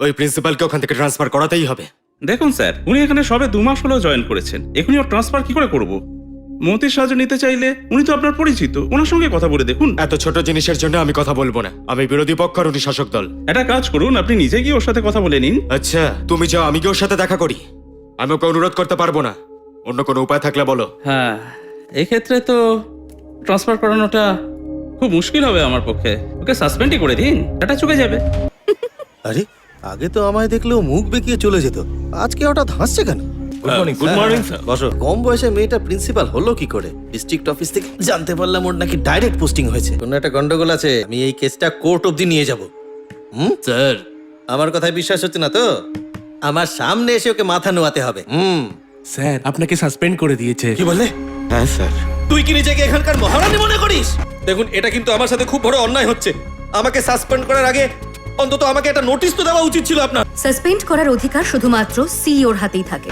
ওই প্রিন্সিপালকে ওখান থেকে ট্রান্সফার করাতেই হবে। দেখুন স্যার উনি এখানে সবে দু মাস হলেও জয়েন করেছেন। এখনই ওর ট্রান্সফার কি করে করব? মন্ত্রীর সাহায্য নিতে চাইলে উনি তো আপনার পরিচিত ওনার সঙ্গে কথা বলে দেখুন। এত ছোট জিনিসের জন্য আমি কথা বলব না। আমি বিরোধী পক্ষ আর উনি শাসক দল। একটা কাজ করুন আপনি নিজে গিয়ে ওর সাথে কথা বলে নিন। আচ্ছা তুমি যাও আমি কি ওর সাথে দেখা করি। আমি ওকে অনুরোধ করতে পারব না। অন্য কোনো উপায় থাকলে বলো। হ্যাঁ এক্ষেত্রে তো ট্রান্সফার করানোটা খুব মুশকিল হবে আমার পক্ষে। ওকে সাসপেন্ডই করে দিন এটা চুকে যাবে। আরে আগে তো আমায় দেখলেও মুখ বেঁকিয়ে চলে যেত। আজকে হঠাৎ হাসছে কেন? Good morning sir. বসো। কম বয়সে মেয়েটা প্রিন্সিপাল হলো কি করে? ডিস্ট্রিক্ট অফিস থেকে জানতে পারলাম ওর নাকি ডাইরেক্ট পোস্টিং হয়েছে। কোনো একটা গন্ডগোল আছে। আমি এই কেসটা কোর্ট অবধি নিয়ে যাব। হুম? স্যার আমার কথায় বিশ্বাস হচ্ছে না তো? আমার সামনে এসে ওকে মাথা নোয়াতে হবে। হুম? স্যার আপনাকে সাসপেন্ড করে দিয়েছে। কি বললে? হ্যাঁ স্যার তুই কি নিজেকে এখানকার মহারানী মনে করিস? দেখুন এটা কিন্তু আমার সাথে খুব বড় অন্যায় হচ্ছে। আমাকে সাসপেন্ড করার আগে অন্তত আমাকে একটা নোটিশ তো দেওয়া উচিত ছিল আপনার। সাসপেন্ড করার অধিকার শুধুমাত্র সিইওর হাতেই থাকে।